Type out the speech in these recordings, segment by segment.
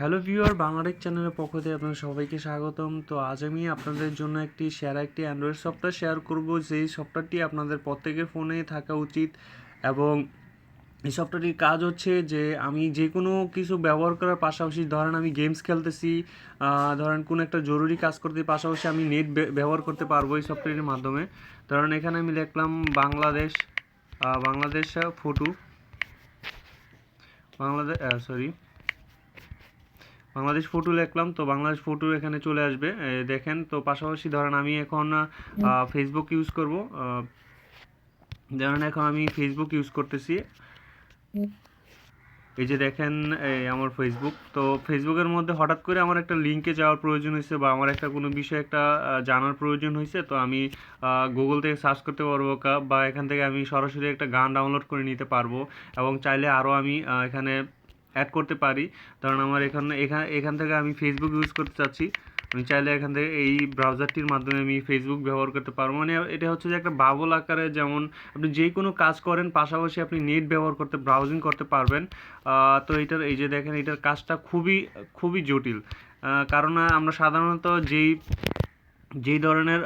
Hello viewer Bangladesh চ্যানেলের পক্ষ থেকে আপনাদের সবাইকে স্বাগতম। তো আজ আমি আপনাদের জন্য একটি সেরা একটি অ্যান্ড্রয়েড সফটওয়্যার শেয়ার করব। যেই সফটওয়্যারটি আপনাদের প্রত্যেকের ফোনে থাকা উচিত এবং এই সফটওয়্যারটির কাজ হচ্ছে যে আমি যে কোনো কিছু ব্যবহার করার পাশাপাশি ধরেন আমি গেমস খেলতেছি ধরেন কোনো একটা জরুরি কাজ করতে পাশাপাশি আমি নেট ব্যবহার করতে পারব এই সফটওয়্যারের মাধ্যমে। ধরেন এখানে আমি লিখলাম Bangladesh Bangladesh photo Bangladesh sorry Bangladesh photo লিখলাম তো বাংলাদেশ ফটো এখানে চলে আসবে। দেখেন তো পাশাপাশি ধরেন আমি এখন ফেসবুক ইউজ করব। ধরেন এখন আমি ফেসবুক ইউজ করতেছি। এই যে দেখেন এই আমার ফেসবুক তো ফেসবুকের মধ্যে হঠাৎ করে আমার একটা লিঙ্কে যাওয়ার প্রয়োজন হয়েছে বা আমার একটা কোনো বিষয়ে একটা জানার প্রয়োজন হয়েছে তো আমি গুগল থেকে সার্চ করতে পারব বা এখান থেকে আমি সরাসরি একটা গান ডাউনলোড করে নিতে পারব। এবং চাইলে আরও আমি এখানে অ্যাড করতে পারি। কারণ আমার এখানে এখান এখান থেকে আমি ফেসবুক ইউজ করতে চাচ্ছি। আমি চাইলে এখান থেকে এই ব্রাউজারটির মাধ্যমে আমি ফেসবুক ব্যবহার করতে পারব। মানে এটা হচ্ছে যে একটা বাবল আকারে যেমন আপনি যে কোনো কাজ করেন, পাশাপাশি আপনি নেট ব্যবহার করতে ব্রাউজিং করতে পারবেন। তো এটার, এই যে দেখেন এটার কাজটা খুবই খুবই জটিল। কারণ আমরা সাধারণত যেই যেই ধরনের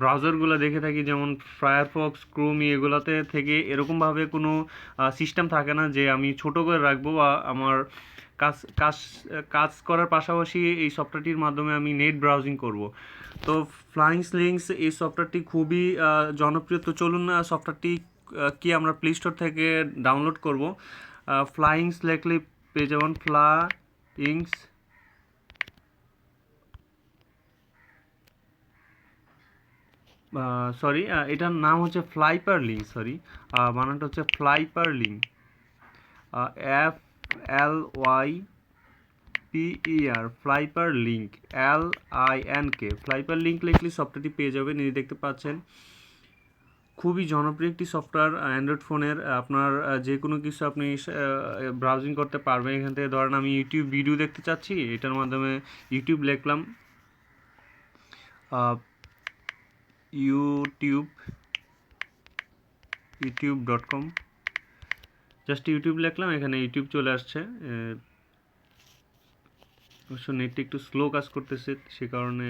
ব্রাউজারগুলো দেখে থাকি, যেমন ফায়ারফক্স ক্রোমি এগুলোতে থেকে এরকমভাবে কোনো সিস্টেম থাকে না যে আমি ছোট করে রাখব বা আমার কাজ কাজ কাজ করার পাশাপাশি এই সফটওয়্যারটির মাধ্যমে আমি নেট ব্রাউজিং করব। তো ফ্লাইং লিঙ্কস এই সফটওয়্যারটি খুবই জনপ্রিয়। তো চলুন না সফটওয়্যারটি কি আমরা প্লে স্টোর থেকে ডাউনলোড করব। ফ্লাইংস লেখলে পেয়ে যাবেন। ফ্লাইংস সরি এটার নাম হচ্ছে ফ্লাইপার লিঙ্ক সরি বানানটা হচ্ছে Flyper link F L Y P E R Flyper link L I N K Flyper link লিখলে সফটওয়্যারটি পেয়ে যাবেন, এই দেখতে পাচ্ছেন। খুবই জনপ্রিয় একটি সফটওয়্যার অ্যান্ড্রয়েড ফোনের আপনার যে কোনো কিছু আপনি ব্রাউজিং করতে পারবেন এখান থেকে। ধরেন আমি ইউটিউব ভিডিও দেখতে চাচ্ছি, এটার মাধ্যমে ইউটিউব লিখলাম YouTube YouTube dot com. Just YouTube লিখলাম, এখানে ইউটিউব চলে আসছে। অবশ্য নেটটা একটু স্লো কাজ করতেছে, সে কারণে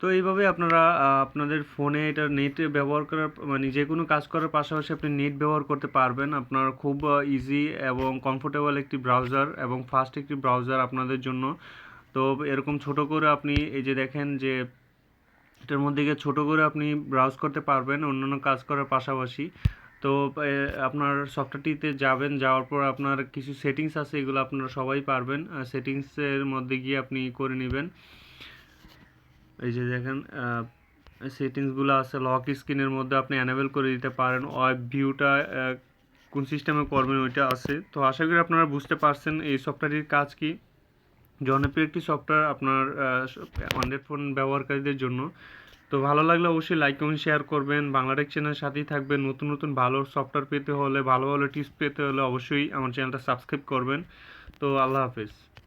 তো এইভাবে আপনারা আপনাদের ফোনে এটা নেট ব্যবহার করার মানে যে কোনো কাজ করার পাশাপাশি আপনি নেট ব্যবহার করতে পারবেন। আপনার খুব ইজি এবং কমফোর্টেবল একটি ব্রাউজার এবং ফাস্ট একটি ব্রাউজার আপনাদের জন্য। তো এরকম ছোট করে আপনি এই যে দেখেন যে এটার মধ্যে গিয়ে ছোটো করে আপনি ব্রাউজ করতে পারবেন অন্যান্য কাজ করার পাশাপাশি। তো আপনার সফটওয়্যারটিতে যাবেন, যাওয়ার পর আপনার কিছু সেটিংস আছে, এগুলো আপনারা সবাই পারবেন। সেটিংসের মধ্যে গিয়ে আপনি করে নেবেন। এই যে দেখেন সেটিংসগুলো আছে লক স্ক্রিনের মধ্যে আপনি অ্যানেবল করে দিতে পারেন। ওয়েব ভিউটা কোন সিস্টেমে করবেন ওইটা আছে। তো আশা করি আপনারা বুঝতে পারছেন এই সফটওয়্যারটির কাজ কি। জনপ্রিয় একটি সফটওয়্যার আপনার অ্যান্ড্রয়েড ফোন ব্যবহারকারীদের জন্য। তো ভালো লাগলে অবশ্যই লাইক কমেন্ট শেয়ার করবেন। বাংলাদেশ চ্যানেলের সাথেই থাকবেন। নতুন নতুন ভালো সফটওয়্যার পেতে হলে, ভালো ভালো টিপস পেতে হলে অবশ্যই আমার চ্যানেলটা সাবস্ক্রাইব করবেন। তো আল্লাহ হাফেজ।